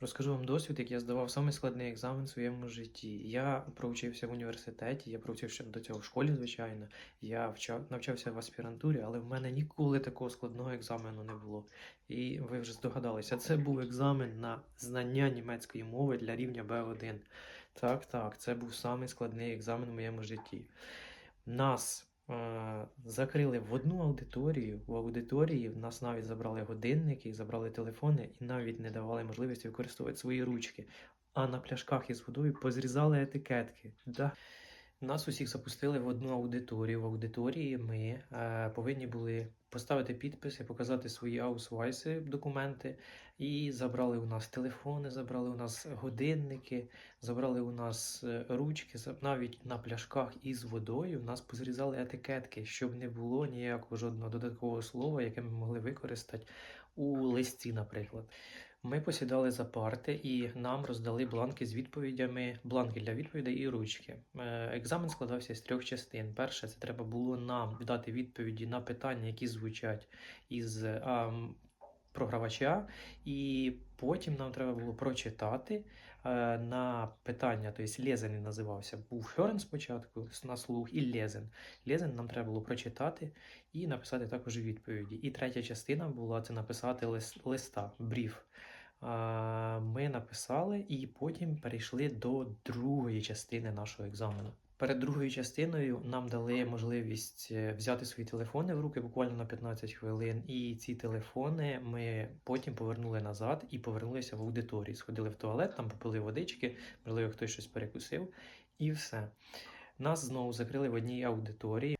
Розкажу вам досвід, як я здавав самий складний екзамен в своєму житті. Я проучився в університеті, я проучився до цього в школі, звичайно. Я вчав, навчався в аспірантурі, але в мене ніколи такого складного екзамену не було. І ви вже здогадалися, це був екзамен на знання німецької мови для рівня B1. Так, так, це був самий складний екзамен в моєму житті. Нас закрили в одну аудиторію. В аудиторії в нас навіть забрали годинники, забрали телефони і навіть не давали можливості використовувати свої ручки. А на пляшках із водою позрізали етикетки. Да. Нас усіх запустили в одну аудиторію. В аудиторії ми е, повинні були поставити підписи, показати свої аусвайси, документи, і забрали у нас телефони, забрали у нас годинники, забрали у нас е, ручки, навіть на пляшках із водою нас позрізали етикетки, щоб не було ніякого жодного додаткового слова, яке ми могли використати у листі, наприклад. Ми посідали за парти і нам роздали бланки з відповідями, бланки для відповідей і ручки. Е, Екзамен складався з трьох частин. Перше, це треба було нам дати відповіді на питання, які звучать із а, програвача, і потім нам треба було прочитати е, на питання, тобто Лезен називався. Був Херн спочатку на слух і Лезен. Лезен нам треба було прочитати і написати також відповіді. І третя частина була це написати лист, листа, бриф. Ми написали і потім перейшли до другої частини нашого екзамену. Перед другою частиною нам дали можливість е, взяти свої телефони в руки буквально на 15 хвилин. І ці телефони ми потім повернули назад і повернулися в аудиторію. Сходили в туалет, там попили водички, можливо, хтось щось перекусив, і все. Нас знову закрили в одній аудиторії.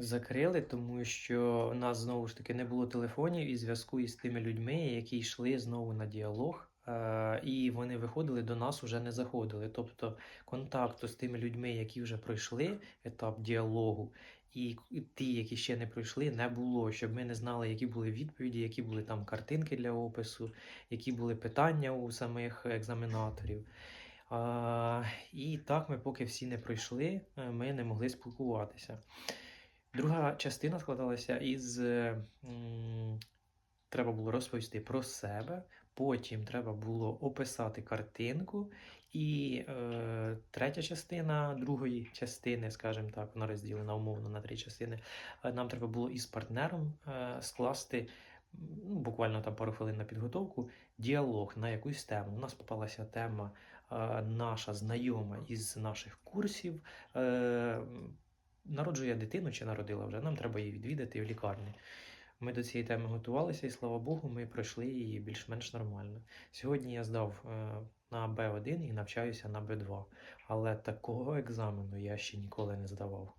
Закрили, тому що у нас знову ж таки не було телефонів і зв'язку із тими людьми, які йшли знову на діалог, е, і вони виходили до нас, уже не заходили. Тобто контакту з тими людьми, які вже пройшли етап діалогу, і ті, які ще не пройшли, не було, щоб ми не знали, які були відповіді, які були там картинки для опису, які були питання у самих екзаменаторів. І так ми, поки всі не пройшли, е, ми не могли спілкуватися. Друга частина складалася із треба було розповісти про себе, потім треба було описати картинку, і е, третя частина другої частини, скажімо так, вона розділена умовно на три частини. е, Нам треба було із партнером е, скласти ну, буквально там пару хвилин на підготовку, діалог на якусь тему. У нас попалася тема е, наша знайома із наших курсів. Е, народжує дитину чи народила вже, нам треба її відвідати в лікарні. Ми до цієї теми готувалися, і слава Богу, ми пройшли її більш-менш нормально. Сьогодні я здав е, на Б1 і навчаюся на Б2, але такого екзамену я ще ніколи не здавав.